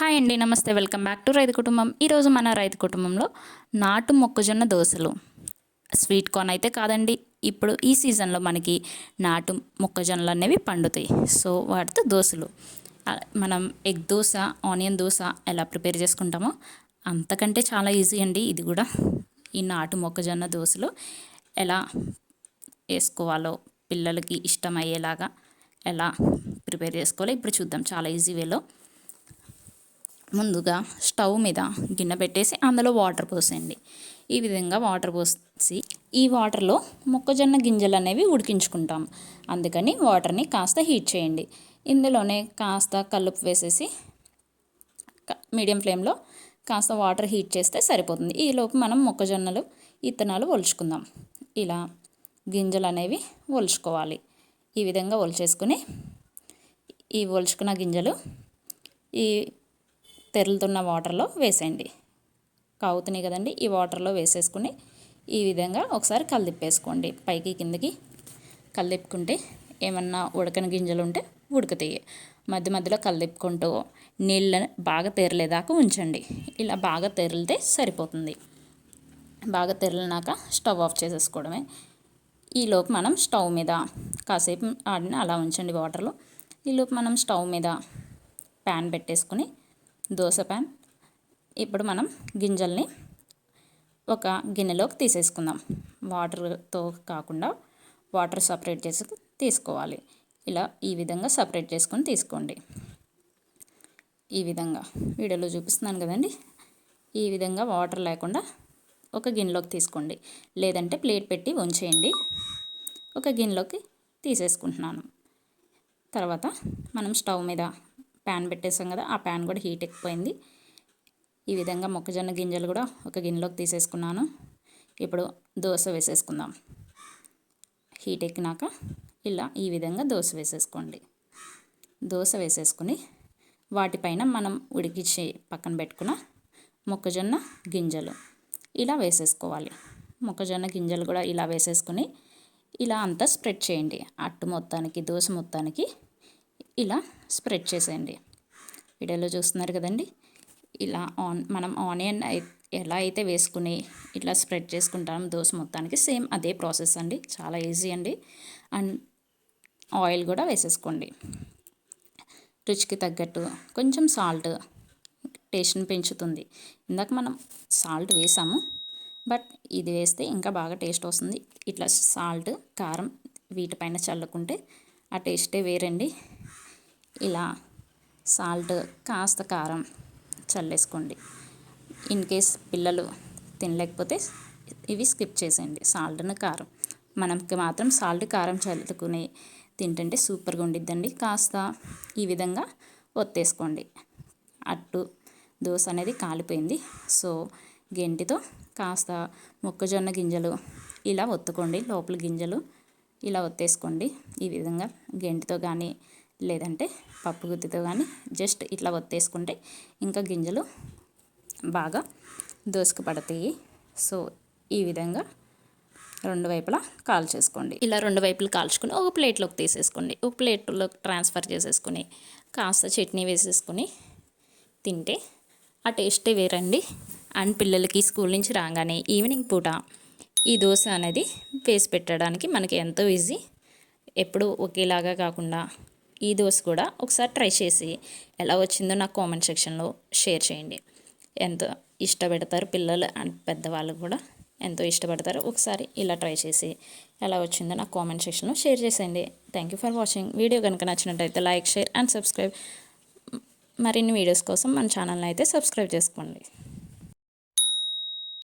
Hi అండి నమస్తే. Welcome back to రైతు కుటుంబం. ఈరోజు మన రైతు కుటుంబంలో నాటు మొక్కజొన్న దోశలు స్వీట్ కార్న్ అయితే కాదండి. ఇప్పుడు ఈ సీజన్లో మనకి నాటు మొక్కజొన్నలు అనేవి పండుతాయి. సో వాటితో దోశలు మనం ఎగ్ దోశ ఆనియన్ దోశ ఎలా ప్రిపేర్ చేసుకుంటామో అంతకంటే చాలా ఈజీ అండి ఇది కూడా. ఈ నాటు మొక్కజొన్న దోశలు ఎలా వేసుకోవాలో పిల్లలకి ఇష్టమయ్యేలాగా ఎలా ప్రిపేర్ చేసుకోవాలో ఇప్పుడు చూద్దాం. చాలా ఈజీ వేలో. ముందుగా స్టవ్ మీద గిన్నె పెట్టేసి అందులో వాటర్ పోసేయండి. ఈ విధంగా వాటర్ పోసి ఈ వాటర్లో మొక్కజొన్న గింజలు అనేవి ఉడికించుకుంటాం. అందుకని వాటర్ని కాస్త హీట్ చేయండి. ఇందులోనే కాస్త కలుపు వేసేసి మీడియం ఫ్లేమ్లో కాస్త వాటర్ హీట్ చేస్తే సరిపోతుంది. ఈలోపు మనం మొక్కజొన్నలు ఇత్తనాలు ఒలుచుకుందాం. ఇలా గింజలు అనేవి ఒలుచుకోవాలి. ఈ విధంగా ఒలిచేసుకుని ఈ ఒలుచుకున్న గింజలు ఈ తెరులుతున్న వాటర్లో వేసేయండి. కాగుతున్నాయి కదండి ఈ వాటర్లో వేసేసుకుని ఈ విధంగా ఒకసారి కలిదిప్పేసుకోండి పైకి కిందకి కలిదిప్పుకుంటే ఏమన్నా ఉడకని గింజలు ఉంటే ఉడుకుతాయి. మధ్య మధ్యలో కలిదిప్పుకుంటూ నీళ్ళని బాగా తెరలేదాకా ఉంచండి. ఇలా బాగా తెరిలితే సరిపోతుంది. బాగా తెరిలినాక స్టవ్ ఆఫ్ చేసేసుకోవడమే. ఈలోపు మనం స్టవ్ మీద కాసేపు ఆడిని అలా ఉంచండి వాటర్లో. ఈలోపు మనం స్టవ్ మీద ప్యాన్ పెట్టేసుకుని దోశ ప్యాన్. ఇప్పుడు మనం గింజల్ని ఒక గిన్నెలోకి తీసేసుకుందాం. వాటర్తో కాకుండా వాటర్ సపరేట్ చేసి తీసుకోవాలి. ఇలా ఈ విధంగా సపరేట్ చేసుకొని తీసుకోండి. ఈ విధంగా వీడియోలో చూపిస్తున్నాను కదండి. ఈ విధంగా వాటర్ లేకుండా ఒక గిన్నెలోకి తీసుకోండి. లేదంటే ప్లేట్ పెట్టి ఉంచేయండి. ఒక గిన్నెలోకి తీసేసుకుంటున్నాను. తర్వాత మనం స్టవ్ మీద ప్యాన్ పెట్టేసాం కదా ఆ ప్యాన్ కూడా హీట్ ఎక్కిపోయింది. ఈ విధంగా మొక్కజొన్న గింజలు కూడా ఒక గిన్నెలోకి తీసేసుకున్నాను. ఇప్పుడు దోశ వేసేసుకుందాం. హీట్ ఎక్కినాక ఇలా ఈ విధంగా దోశ వేసేసుకోండి. దోశ వేసేసుకుని వాటిపైన మనం ఉడికించి పక్కన పెట్టుకున్న మొక్కజొన్న గింజలు ఇలా వేసేసుకోవాలి. మొక్కజొన్న గింజలు కూడా ఇలా వేసేసుకుని ఇలా అంతా స్ప్రెడ్ చేయండి. అట్టు మొత్తానికి దోశ మొత్తానికి ఇలా స్ప్రెడ్ చేసేయండి. వీడియోలో చూస్తున్నారు కదండి. ఇలా ఆన్ మనం ఆనియన్ ఎలా అయితే వేసుకుని ఇట్లా స్ప్రెడ్ చేసుకుంటాం దోశ మొత్తానికి సేమ్ అదే ప్రాసెస్ అండి. చాలా ఈజీ అండి. అండ్ ఆయిల్ కూడా వేసేసుకోండి. రుచికి తగ్గట్టు కొంచెం సాల్ట్ టేస్ట్ని పెంచుతుంది. ఇందాక మనం సాల్ట్ వేసాము బట్ ఇది వేస్తే ఇంకా బాగా టేస్ట్ వస్తుంది. ఇట్లా సాల్ట్ కారం వీటిపైన చల్లుకుంటే ఆ టేస్టే వేరండి. ఇలా సాల్ట్ కాస్త కారం చల్లేసుకోండి. ఇన్ కేస్ పిల్లలు తినలేకపోతే ఇవి స్కిప్ చేసేయండి. సాల్ట్ను కారం. మనకి మాత్రం సాల్ట్ కారం చల్లుకుని తింటుంటే సూపర్గా ఉండిద్దండి. కాస్త ఈ విధంగా ఒత్తేసుకోండి. అట్టు దోశ అనేది కాలిపోయింది. సో గెంటితో కాస్త మొక్కజొన్న గింజలు ఇలా ఒత్తుకోండి. లోపల గింజలు ఇలా ఒత్తేసుకోండి. ఈ విధంగా గెంటితో కానీ లేదంటే పప్పు గుత్తితో కానీ జస్ట్ ఇట్లా ఒత్తేసుకుంటే ఇంకా గింజలు బాగా దోసకు పడతాయి. సో ఈ విధంగా రెండు వైపులా కాల్చేసుకోండి. ఇలా రెండు వైపులు కాల్చుకొని ఒక ప్లేట్లోకి తీసేసుకోండి. ఒక ప్లేట్లోకి ట్రాన్స్ఫర్ చేసేసుకుని కాస్త చట్నీ వేసేసుకొని తింటే ఆ టేస్టే వేరండి. అండ్ పిల్లలకి స్కూల్ నుంచి రాగానే ఈవినింగ్ పూట ఈ దోశ అనేది వేసి పెట్టడానికి మనకి ఎంతో ఈజీ. ఎప్పుడు ఒకేలాగా కాకుండా ఈ దోశ కూడా ఒకసారి ట్రై చేసి ఎలా వచ్చిందో నాకు కామెంట్ సెక్షన్లో షేర్ చేయండి. ఎంతో ఇష్టపెడతారు పిల్లలు అండ్ పెద్దవాళ్ళు కూడా ఎంతో ఇష్టపడతారు. ఒకసారి ఇలా ట్రై చేసి ఎలా వచ్చిందో నాకు కామెంట్ సెక్షన్లో షేర్ చేసేయండి. Thank you for watching video కనుక నచ్చినట్టయితే లైక్ షేర్ అండ్ సబ్స్క్రైబ్. మరిన్ని వీడియోస్ కోసం మన ఛానల్ని అయితే సబ్స్క్రైబ్ చేసుకోండి.